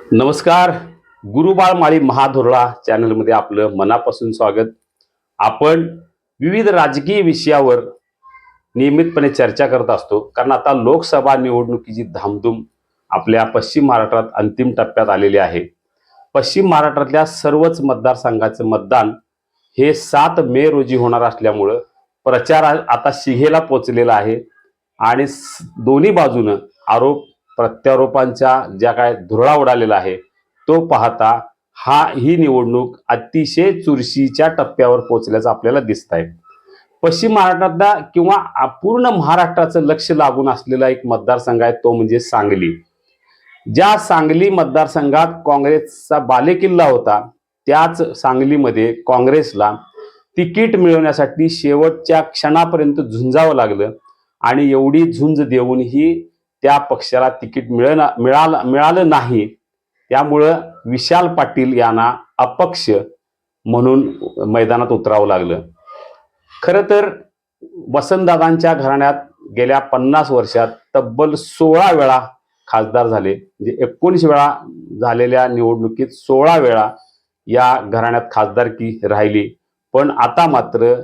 नमस्कार. गुरुबाळ माळी महाधोरळा चॅनलमध्ये आपलं मनापासून स्वागत. आपण विविध राजकीय विषयावर नियमितपणे चर्चा करत असतो. कारण आता लोकसभा निवडणुकीची धामधूम आपल्या पश्चिम महाराष्ट्रात अंतिम टप्प्यात आलेली आहे. पश्चिम महाराष्ट्रातल्या सर्वच मतदारसंघाचं मतदान हे सात मे रोजी होणार असल्यामुळं प्रचार आता शिघेला पोचलेला आहे. आणि दोन्ही बाजूनं आरोप प्रत्यारोपांच्या ज्या काय धुरळा उडालेला आहे तो पाहता हा ही निवडणूक अतिशय चुरशीच्या टप्प्यावर पोहोचल्याचं आपल्याला दिसत आहे. पश्चिम महाराष्ट्रातला किंवा पूर्ण महाराष्ट्राचं लक्ष लागून असलेला एक मतदारसंघ आहे तो म्हणजे सांगली. ज्या सांगली मतदारसंघात काँग्रेसचा बालेकिल्ला होता त्याच सांगलीमध्ये काँग्रेसला तिकीट मिळवण्यासाठी शेवटच्या क्षणापर्यंत झुंजावं लागलं आणि एवढी झुंज देऊनही त्या पक्षाला तिकीट मिळणार मिळालं मिळालं नाही. त्यामुळं विशाल पाटील यांना अपक्ष म्हणून मैदानात उतरावं लागलं. खरं तर वसंतदादांच्या घराण्यात गेल्या पन्नास वर्षात तब्बल सोळा वेळा खासदार झाले. म्हणजे एकोणीस वेळा झालेल्या निवडणुकीत सोळा वेळा या घराण्यात खासदारकी राहिली. पण आता मात्र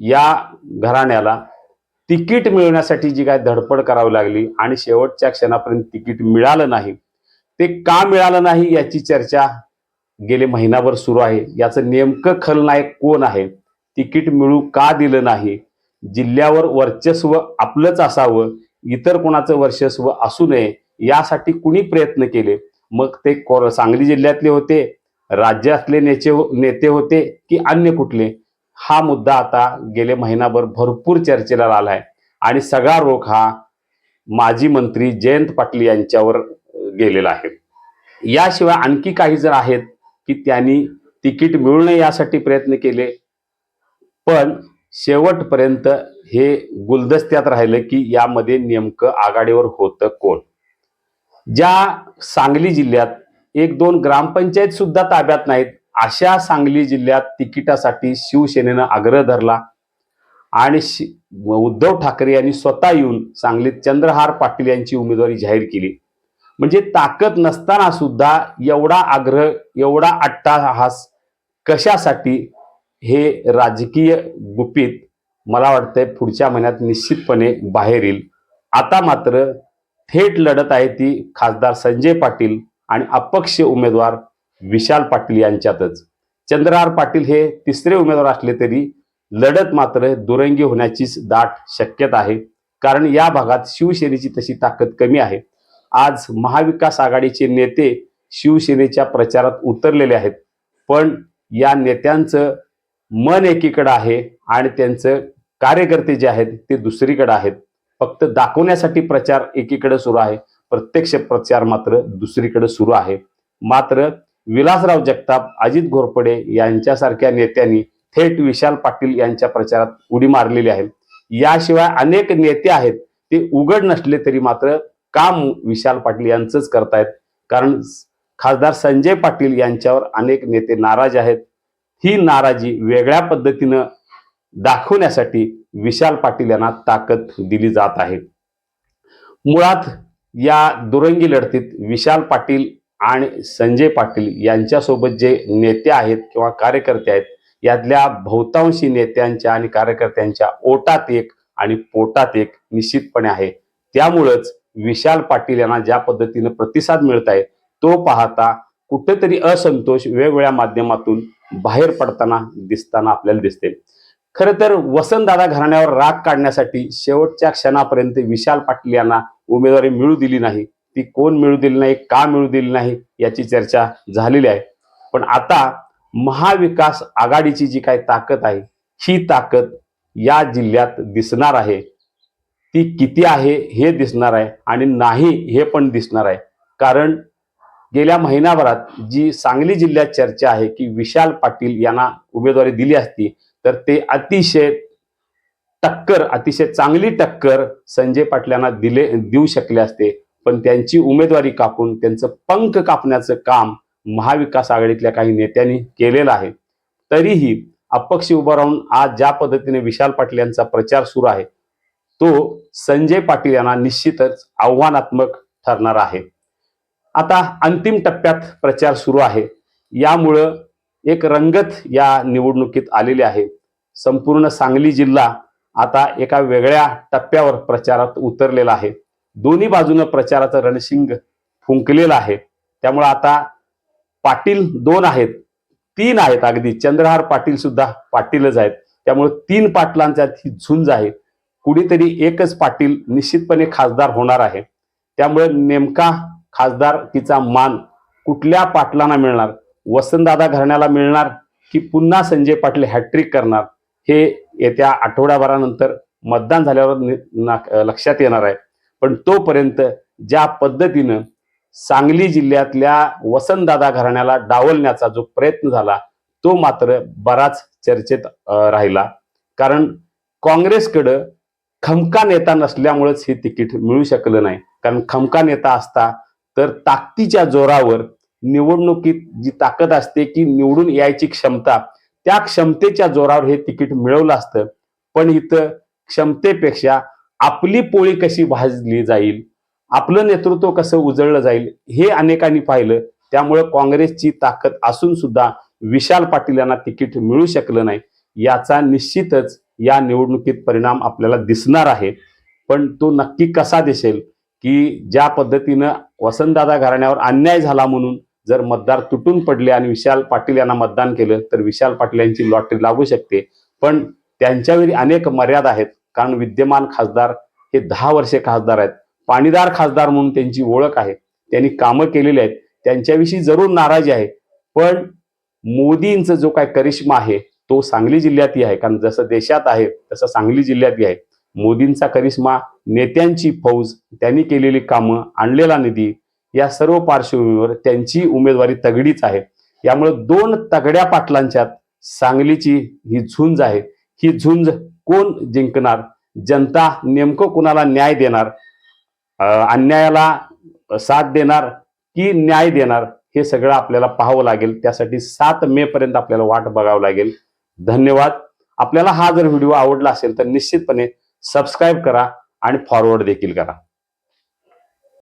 या घराण्याला तिकीट मिळवण्यासाठी जी काय धडपड करावी लागली आणि शेवटच्या क्षणापर्यंत तिकीट मिळालं नाही ते का मिळालं नाही याची चर्चा गेले महिनाभर सुरू आहे. याचं नेमकं खलनायक कोण आहे? तिकीट मिळू का दिलं नाही? जिल्ह्यावर वर्चस्व आपलंच असावं इतर कोणाचं वर्चस्व असू नये यासाठी कुणी प्रयत्न केले? मग ते कोर सांगली जिल्ह्यातले होते राज्यातले नेते नेते होते की अन्य कुठले? हा मुद्दा आता गेले महिनाभर भरपूर चर्चेला आलाय. आणि सगळा रोख हा माजी मंत्री जयंत पाटील यांच्यावर गेलेला आहे. याशिवाय आणखी काही जण आहेत की त्यांनी तिकीट मिळू नये यासाठी प्रयत्न केले पण शेवटपर्यंत हे गुलदस्त्यात राहिलं की यामध्ये नेमकं आघाडीवर होतं कोण? ज्या सांगली जिल्ह्यात एक दोन ग्रामपंचायत सुद्धा ताब्यात नाहीत अशा सांगली जिल्ह्यात तिकिटासाठी शिवसेनेनं आग्रह धरला. आणि शि- उद्धव ठाकरे यांनी स्वतः येऊन सांगलीत चंद्रहार पाटील यांची उमेदवारी जाहीर केली. म्हणजे ताकद नसताना सुद्धा एवढा आग्रह एवढा अट्टाहास कशासाठी हे राजकीय गुपित मला वाटतंय पुढच्या महिन्यात निश्चितपणे बाहेर येईल. आता मात्र थेट लढत आहे ती खासदार संजय पाटील आणि अपक्ष उमेदवार विशाल पाटील यांच्यातच. चंद्रहार पाटील हे तिसरे उमेदवार असले तरी लढत मात्र दुरंगी होण्याचीच दाट शक्यता आहे. कारण या भागात शिवसेनेची तशी ताकद कमी आहे. आज महाविकास आघाडीचे नेते शिवसेनेच्या प्रचारात उतरलेले आहेत. पण या नेत्यांचं मन एकीकडं आहे आणि त्यांचं कार्यकर्ते जे आहेत ते दुसरीकडे आहेत. फक्त दाखवण्यासाठी प्रचार एकीकडे सुरू आहे. प्रत्यक्ष प्रचार मात्र दुसरीकडे सुरू आहे. मात्र विलासराव जगताप अजित घोरपडे यांच्यासारख्या नेत्यांनी थेट विशाल पाटील यांच्या प्रचारात उडी मारलेली आहे. याशिवाय अनेक नेते आहेत ते उघड नसले तरी मात्र काम विशाल पाटील यांचंच करतायत. कारण खासदार संजय पाटील यांच्यावर अनेक नेते नाराज आहेत. ही नाराजी वेगळ्या पद्धतीनं दाखवण्यासाठी विशाल पाटील यांना ताकद दिली जात आहे. मुळात या दुरंगी लढतीत विशाल पाटील आणि संजय पाटील यांच्यासोबत जे नेते आहेत किंवा कार्यकर्ते आहेत यातल्या बहुतांशी नेत्यांच्या आणि कार्यकर्त्यांच्या ओटात एक आणि पोटात एक निश्चितपणे आहे. त्यामुळंच विशाल पाटील यांना ज्या पद्धतीनं प्रतिसाद मिळत आहे तो पाहता कुठेतरी असंतोष वेगवेगळ्या माध्यमातून बाहेर पडताना दिसताना आपल्याला दिसते. खरं तर वसंतदादा घराण्यावर राग काढण्यासाठी शेवटच्या क्षणापर्यंत विशाल पाटील यांना उमेदवारी मिळू दिली नाही. ती कोण मिळू दिली नाही का मिळू दिली नाही याची चर्चा झालेली आहे. पण आता महाविकास आघाडीची जी काही ताकद आहे ही ताकद या जिल्ह्यात दिसणार आहे. ती किती आहे हे दिसणार आहे आणि नाही हे पण दिसणार आहे. कारण गेल्या महिनाभरात जी सांगली जिल्ह्यात चर्चा आहे की विशाल पाटील यांना उमेदवारी दिली असती तर ते अतिशय टक्कर अतिशय चांगली टक्कर संजय पाटलांना दिले देऊ शकले असते. पण त्यांची उमेदवारी कापून त्यांचं पंख कापण्याचं काम महाविकास आघाडीतल्या काही नेत्यांनी केलेलं आहे. तरीही अपक्ष उभं राहून आज ज्या पद्धतीने विशाल पाटील यांचा प्रचार सुरू आहे तो संजय पाटील यांना निश्चितच आव्हानात्मक ठरणार आहे. आता अंतिम टप्प्यात प्रचार सुरू आहे. यामुळं एक रंगत या निवडणुकीत आलेली आहे. संपूर्ण सांगली जिल्हा आता एका वेगळ्या टप्प्यावर प्रचारात उतरलेला आहे. दोन्ही बाजूनं प्रचाराचं रणशिंग फुंकलेलं आहे. त्यामुळे आता पाटील दोन आहेत तीन आहेत अगदी. चंद्रहार पाटील सुद्धा पाटीलच आहेत. त्यामुळे तीन पाटलांच्यात ही झुंज आहे. कुणीतरी एकच पाटील निश्चितपणे खासदार होणार आहे. त्यामुळे नेमका खासदारकीचा मान कुठल्या पाटलांना मिळणार? वसंतदादा घराण्याला मिळणार की पुन्हा संजय पाटील हॅट्रिक करणार? हे येत्या आठवड्याभरानंतर मतदान झाल्यावर नि- ना- लक्षात येणार आहे. पण तोपर्यंत ज्या पद्धतीनं सांगली जिल्ह्यातल्या वसंतदादा घराण्याला डावलण्याचा जो प्रयत्न झाला तो मात्र बराच चर्चेत राहिला. कारण काँग्रेसकडं खमका नेता नसल्यामुळेच हे तिकीट मिळू शकलं नाही. कारण खमका नेता असता तर ताकदीच्या जोरावर निवडणुकीत जी ताकद असते की निवडून यायची क्षमता त्या क्षमतेच्या जोरावर हे तिकीट मिळवलं असतं. पण इथं क्षमतेपेक्षा आपली पोळी कशी भाजली जाईल आपलं नेतृत्व कसं उजळलं जाईल हे अनेकांनी पाहिलं. त्यामुळे काँग्रेसची ताकद असून सुद्धा विशाल पाटील यांना तिकीट मिळू शकलं नाही. याचा निश्चितच या निवडणुकीत परिणाम आपल्याला दिसणार आहे. पण तो नक्की कसा दिसेल की ज्या पद्धतीनं वसंतदादा घराण्यावर अन्याय झाला म्हणून जर मतदार तुटून पडले आणि विशाल पाटील यांना मतदान केलं तर विशाल पाटील यांची लॉटरी लागू शकते. पण त्यांच्यावेळी अनेक मर्यादा आहेत. कारण विद्यमान खासदार हे दहा वर्षे खासदार आहेत. पाणीदार खासदार म्हणून त्यांची ओळख आहे. त्यांनी कामं केलेली आहेत. त्यांच्याविषयी जरूर नाराजी आहे. पण मोदींचा जो काय करिश्मा आहे तो सांगली जिल्ह्यातही आहे. कारण जसं देशात आहे तसं सांगली जिल्ह्यातही आहे. मोदींचा करिश्मा नेत्यांची फौज त्यांनी केलेली कामं आणलेला निधी या सर्व पार्श्वभूमीवर त्यांची उमेदवारी तगडीच आहे. यामुळे दोन तगड्या पाटलांच्यात सांगलीची ही झुंज आहे. ही झुंज कोण जिंकणार? जनता नेमकं कुणाला न्याय देणार? अन्यायाला साथ देणार की न्याय देणार? हे सगळं आपल्याला पाहावं लागेल. त्यासाठी सात मे पर्यंत आपल्याला वाट बघावं लागेल. धन्यवाद. आपल्याला हा जर व्हिडिओ आवडला असेल तर निश्चितपणे सबस्क्राईब करा आणि फॉरवर्ड देखील करा.